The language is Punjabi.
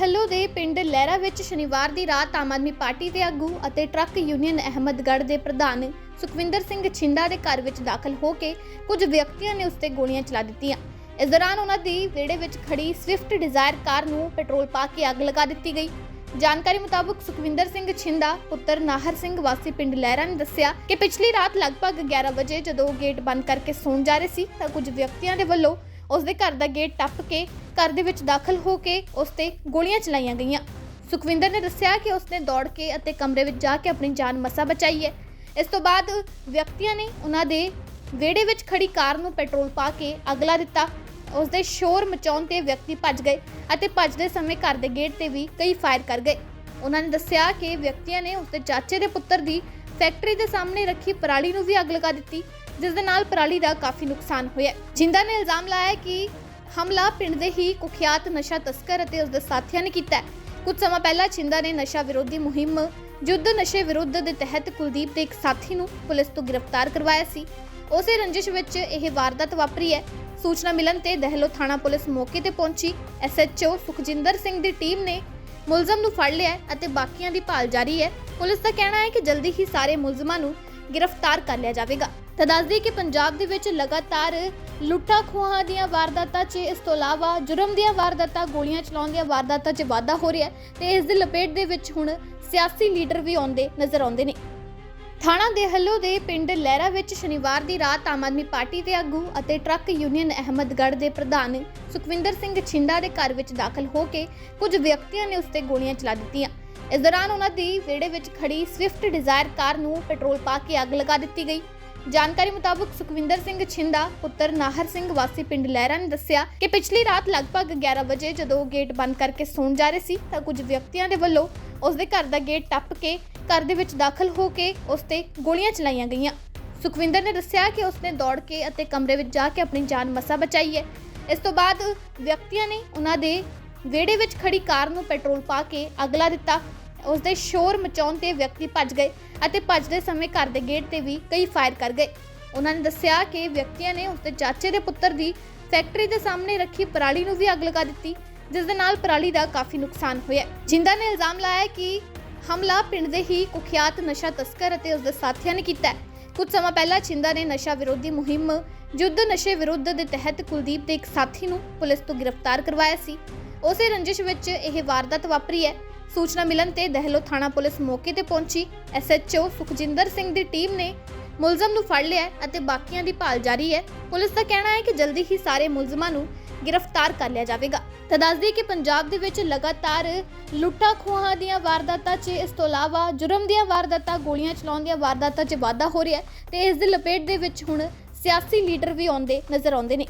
ਹੱਲੋ ਦੇ ਪਿੰਡ ਲਹਿਰਾ ਵਿੱਚ ਸ਼ਨੀਵਾਰ ਦੀ ਰਾਤ ਆਮ ਆਦਮੀ ਪਾਰਟੀ ਦੇ ਆਗੂ ਅਤੇ ਟਰੱਕ ਯੂਨੀਅਨ ਅਹਿਮਦਗੜ੍ਹ ਦੇ ਪ੍ਰਧਾਨ ਸੁਖਵਿੰਦਰ ਸਿੰਘ ਛਿੰਦਾ ਦੇ ਘਰ ਵਿੱਚ ਦਾਖਲ ਹੋ ਕੇ ਕੁਝ ਵਿਅਕਤੀਆਂ ਨੇ ਉਸ ਤੇ ਗੋਲੀਆਂ ਚਲਾ ਦਿੱਤੀਆਂ। ਇਸ ਦੌਰਾਨ ਉਹਨਾਂ ਦੀ ਵਿਹੜੇ ਵਿੱਚ ਖੜੀ ਸਵਿਫਟ ਡਿਜ਼ਾਇਰ ਕਾਰ ਨੂੰ ਪੈਟਰੋਲ ਪਾ ਕੇ ਅੱਗ ਲਗਾ ਦਿੱਤੀ ਗਈ। ਜਾਣਕਾਰੀ ਮੁਤਾਬਕ ਸੁਖਵਿੰਦਰ ਸਿੰਘ ਛਿੰਦਾ, ਪੁੱਤਰ ਨਾਹਰ ਸਿੰਘ ਵਾਸੀ ਪਿੰਡ ਲਹਿਰਾ ਨੇ ਦੱਸਿਆ ਕਿ ਪਿਛਲੀ ਰਾਤ ਲਗਭਗ 11 ਵਜੇ ਜਦੋਂ ਗੇਟ ਬੰਦ ਕਰਕੇ ਸੌਣ ਜਾ ਰਹੇ ਸੀ ਤਾਂ ਕੁਝ ਵਿਅਕਤੀਆਂ ਦੇ ਵੱਲੋਂ ਉਸ ਦੇ ਘਰ ਦਾ ਗੇਟ ਟੱਪ ਕੇ ਘਰ ਦੇ ਵਿੱਚ ਦਾਖਲ ਹੋ ਕੇ ਉਸ ਤੇ ਗੋਲੀਆਂ ਚਲਾਈਆਂ ਗਈਆਂ। ਸੁਖਵਿੰਦਰ ਨੇ ਦੱਸਿਆ ਕਿ ਉਸਨੇ ਦੌੜ ਕੇ ਅਤੇ ਕਮਰੇ ਵਿੱਚ ਜਾ ਕੇ ਆਪਣੀ ਜਾਨ ਮਸਾ ਬਚਾਈ ਹੈ। ਇਸ ਤੋਂ ਬਾਅਦ ਵਿਅਕਤੀਆਂ ਨੇ ਉਹਨਾਂ ਦੇ ਵਿਹੜੇ ਵਿੱਚ ਖੜੀ ਕਾਰ ਨੂੰ ਪੈਟਰੋਲ ਪਾ ਕੇ ਅੱਗ ਲਾ ਦਿੱਤਾ। ਉਸ ਦੇ ਸ਼ੋਰ ਮਚਾਉਣ ਤੇ ਵਿਅਕਤੀ ਭੱਜ ਗਏ ਅਤੇ ਭੱਜਦੇ ਸਮੇਂ ਘਰ ਦੇ ਗੇਟ ਤੇ ਵੀ ਕਈ ਫਾਇਰ ਕਰ ਗਏ। ਉਹਨਾਂ ਨੇ ਦੱਸਿਆ ਕਿ ਵਿਅਕਤੀਆਂ ਨੇ ਉਸ ਦੇ ਚਾਚੇ ਦੇ ਪੁੱਤਰ ਦੀ ਫੈਕਟਰੀ ਦੇ ਸਾਹਮਣੇ ਰੱਖੀ ਪਰਾਲੀ ਨੂੰ ਵੀ ਅੱਗ ਲਗਾ ਦਿੱਤੀ। ਜਿਸ ਦੇ ਨਾਲ ਪਰਾਲੀ ਦਾ ਕਾਫੀ ਨੁਕਸਾਨ ਹੋਇਆ ਜਿੰਦਾ ਨੇ ਇਲਜ਼ਾਮ ਲਾਇਆ ਕਿ ਹਮਲਾ ਪਿੰਡ ਦੇ ਹੀ ਕੁਖਿਆਤ ਨਸ਼ਾ ਤਸਕਰ ਅਤੇ ਉਸ ਦੇ ਸਾਥੀਆਂ ਨੇ ਕੀਤਾ ਕੁਝ ਸਮਾਂ ਪਹਿਲਾਂ ਛਿੰਦਾ ਨੇ ਨਸ਼ਾ ਵਿਰੋਧੀ ਮੁਹਿੰਮ, ਯੁੱਧ ਨਸ਼ੇ ਵਿਰੁੱਧ ਦੇ ਤਹਿਤ ਕੁਲਦੀਪ ਦੇ ਇੱਕ ਸਾਥੀ ਨੂੰ ਪੁਲਿਸ ਤੋਂ ਗ੍ਰਿਫਤਾਰ ਕਰਵਾਇਆ ਸੀ। ਉਸੇ ਰੰਜਿਸ਼ ਵਿੱਚ ਇਹ ਵਾਰਦਾਤ ਵਾਪਰੀ ਹੈ। ਸੂਚਨਾ ਮਿਲਣ ਤੇ ਦਹਿਲੋ ਥਾਣਾ ਪੁਲਿਸ ਮੌਕੇ ਤੇ ਪਹੁੰਚੀ। ਐਸਐਚਓ ਸੁਖਜਿੰਦਰ ਸਿੰਘ ਦੀ ਟੀਮ ਨੇ ਮੁਲਜ਼ਮ ਨੂੰ ਫੜ ਲਿਆ ਅਤੇ ਬਾਕੀਆਂ ਦੀ ਭਾਲ ਜਾਰੀ ਹੈ। ਪੁਲਿਸ ਦਾ ਕਹਿਣਾ ਹੈ ਕਿ ਜਲਦੀ ਹੀ ਸਾਰੇ ਮੁਲਜ਼ਮਾਂ ਨੂੰ ਗ੍ਰਿਫਤਾਰ ਕਰ ਲਿਆ ਜਾਵੇਗਾ। ਤਾਂ ਦੱਸਦੀ ਕਿ ਪੰਜਾਬ ਦੇ ਵਿੱਚ ਲਗਾਤਾਰ ਲੁੱਟਾਂ ਖੋਹਾਂ ਦੀਆਂ ਵਾਰਦਾਤਾਂ 'ਚ ਇਸ ਤੋਂ ਇਲਾਵਾ ਜੁਰਮ ਦੀਆਂ ਵਾਰਦਾਤਾਂ, ਗੋਲੀਆਂ ਚਲਾਉਣ ਦੀਆਂ ਵਾਰਦਾਤਾਂ 'ਚ ਵਾਧਾ ਹੋ ਰਿਹਾ ਹੈ ਤੇ ਇਸ ਦੀ ਲਪੇਟ ਦੇ ਵਿੱਚ ਹੁਣ ਸਿਆਸੀ ਲੀਡਰ ਵੀ ਆਉਂਦੇ ਨਜ਼ਰ ਆਉਂਦੇ ਨੇ। ਥਾਣਾ ਦੇਹੱਲੋ ਦੇ ਪਿੰਡ ਲਹਿਰਾ ਵਿੱਚ ਸ਼ਨੀਵਾਰ ਦੀ ਰਾਤ ਆਮ ਆਦਮੀ ਪਾਰਟੀ ਦੇ ਆਗੂ ਅਤੇ ਟਰੱਕ ਯੂਨੀਅਨ ਅਹਿਮਦਗੜ੍ਹ ਦੇ ਪ੍ਰਧਾਨ ਸੁਖਵਿੰਦਰ ਸਿੰਘ ਛਿੰਦਾ ਦੇ ਘਰ ਵਿੱਚ ਦਾਖਲ ਹੋ ਕੇ ਕੁਝ ਵਿਅਕਤੀਆਂ ਨੇ ਉਸ ਤੇ ਗੋਲੀਆਂ ਚਲਾ ਦਿੱਤੀਆਂ। ਇਸ ਦੌਰਾਨ ਉਹਨਾਂ ਦੀ ਵਿਹੜੇ ਵਿੱਚ ਖੜੀ ਸਵਿਫਟ ਡਿਜ਼ਾਇਰ ਕਾਰ ਨੂੰ ਪੈਟਰੋਲ ਪਾ ਕੇ ਅੱਗ ਲਗਾ ਦਿੱਤੀ ਗਈ। ਜਾਣਕਾਰੀ ਮੁਤਾਬਕ ਸੁਖਵਿੰਦਰ ਸਿੰਘ ਛਿੰਦਾ, ਪੁੱਤਰ ਨਾਹਰ ਸਿੰਘ ਵਾਸੀ ਪਿੰਡ ਲਹਿਰਾ ਨੇ ਦੱਸਿਆ ਕਿ ਪਿਛਲੀ ਰਾਤ ਲਗਭਗ 11 ਵਜੇ ਜਦੋਂ ਉਹ ਗੇਟ ਬੰਦ ਕਰਕੇ ਸੌਣ ਜਾ ਰਹੇ ਸੀ, ਤਾਂ ਕੁਝ ਵਿਅਕਤੀਆਂ ਦੇ ਵੱਲੋਂ ਉਸ ਦੇ ਘਰ ਦਾ ਗੇਟ ਟੱਪ ਕੇ ਘਰ ਦੇ ਵਿੱਚ ਦਾਖਲ ਹੋ ਕੇ ਉਸ ਤੇ ਗੋਲੀਆਂ ਚਲਾਈਆਂ ਗਈਆਂ। ਸੁਖਵਿੰਦਰ ਨੇ ਦੱਸਿਆ ਕਿ ਉਸਨੇ ਦੌੜ ਕੇ ਅਤੇ ਕਮਰੇ ਵਿੱਚ ਜਾ ਕੇ ਆਪਣੀ ਜਾਨ ਮਸਾ ਬਚਾਈ ਹੈ। ਇਸ ਤੋਂ ਬਾਅਦ ਵਿਅਕਤੀਆਂ ਨੇ ਉਹਨਾਂ ਦੇ ਵਿਹੜੇ ਵਿੱਚ ਖੜੀ ਕਾਰ ਨੂੰ ਪੈਟਰੋਲ ਪਾ ਕੇ ਅੱਗ ਲਾ ਦਿੱਤਾ। ਉਸ ਦੇ ਸ਼ੋਰ ਮਚਾਉਣ ਤੇ ਵਿਅਕਤੀ ਭੱਜ ਗਏ ਅਤੇ ਭੱਜਦੇ ਸਮੇਂ ਘਰ ਦੇ ਗੇਟ ਤੇ ਵੀ ਕਈ ਫਾਇਰ ਕਰ ਗਏ। ਉਹਨਾਂ ਨੇ ਦੱਸਿਆ ਕਿ ਵਿਅਕਤੀਆਂ ਨੇ ਉਸ ਦੇ ਚਾਚੇ ਦੇ ਪੁੱਤਰ ਦੀ ਫੈਕਟਰੀ ਦੇ ਸਾਹਮਣੇ ਰੱਖੀ ਪਰਾਲੀ ਨੂੰ ਵੀ ਅੱਗ ਲਗਾ ਦਿੱਤੀ, ਜਿਸ ਦੇ ਨਾਲ ਪਰਾਲੀ ਦਾ ਕਾਫੀ ਨੁਕਸਾਨ ਹੋਇਆ ਜਿੰਦਾ ਨੇ ਇਲਜ਼ਾਮ ਲਾਇਆ ਕਿ ਹਮਲਾ ਪਿੰਡ ਦੇ ਹੀ ਕੁਖਿਆਤ ਨਸ਼ਾ ਤਸਕਰ ਅਤੇ ਉਸ ਦੇ ਸਾਥੀਆਂ ਨੇ ਕੀਤਾ ਹੈ। ਕੁਝ ਸਮਾਂ ਪਹਿਲਾਂ ਛਿੰਦਾ ਨੇ ਨਸ਼ਾ ਵਿਰੋਧੀ ਮੁਹਿੰਮ, ਯੁੱਧ ਨਸ਼ੇ ਵਿਰੁੱਧ ਦੇ ਤਹਿਤ ਕੁਲਦੀਪ ਦੇ ਇੱਕ ਸਾਥੀ ਨੂੰ ਪੁਲਿਸ ਤੋਂ ਗ੍ਰਿਫਤਾਰ ਕਰਵਾਇਆ ਸੀ। ਉਸੇ ਰੰਜਿਸ਼ ਵਿੱਚ ਇਹ ਵਾਰਦਾਤ ਵਾਪਰੀ ਹੈ। ਸੂਚਨਾ ਮਿਲਣ ਤੇ ਦਹਿਲੋ ਥਾਣਾ ਪੁਲਿਸ ਮੌਕੇ ਤੇ ਪਹੁੰਚੀ। ਐਸਐਚਓ ਸੁਖਜਿੰਦਰ ਸਿੰਘ ਦੀ ਟੀਮ ਨੇ ਮੁਲਜ਼ਮ ਨੂੰ ਫੜ ਲਿਆ ਹੈ ਅਤੇ ਬਾਕੀਆਂ ਦੀ ਭਾਲ ਜਾਰੀ ਹੈ। ਪੁਲਿਸ ਦਾ ਕਹਿਣਾ ਹੈ ਕਿ ਜਲਦੀ ਹੀ ਸਾਰੇ ਮੁਲਜ਼ਮਾਂ ਨੂੰ ਗ੍ਰਿਫਤਾਰ ਕਰ ਲਿਆ ਜਾਵੇਗਾ। ਤਾਂ ਦੱਸਦੀ ਕਿ ਪੰਜਾਬ ਦੇ ਵਿੱਚ ਲਗਾਤਾਰ ਲੁੱਟਾਂ ਖੋਹਾਂ ਦੀਆਂ ਵਾਰਦਾਤਾਂ 'ਚ ਇਸ ਤੋਂ ਇਲਾਵਾ ਜੁਰਮ ਦੀਆਂ ਵਾਰਦਾਤਾਂ, ਗੋਲੀਆਂ ਚਲਾਉਣ ਦੀਆਂ ਵਾਰਦਾਤਾਂ 'ਚ ਵਾਧਾ ਹੋ ਰਿਹਾ ਹੈ ਤੇ ਇਸ ਦੀ ਲਪੇਟ ਦੇ ਵਿੱਚ ਹੁਣ ਸਿਆਸੀ ਲੀਡਰ ਵੀ ਆਉਂਦੇ ਨਜ਼ਰ ਆਉਂਦੇ ਨੇ।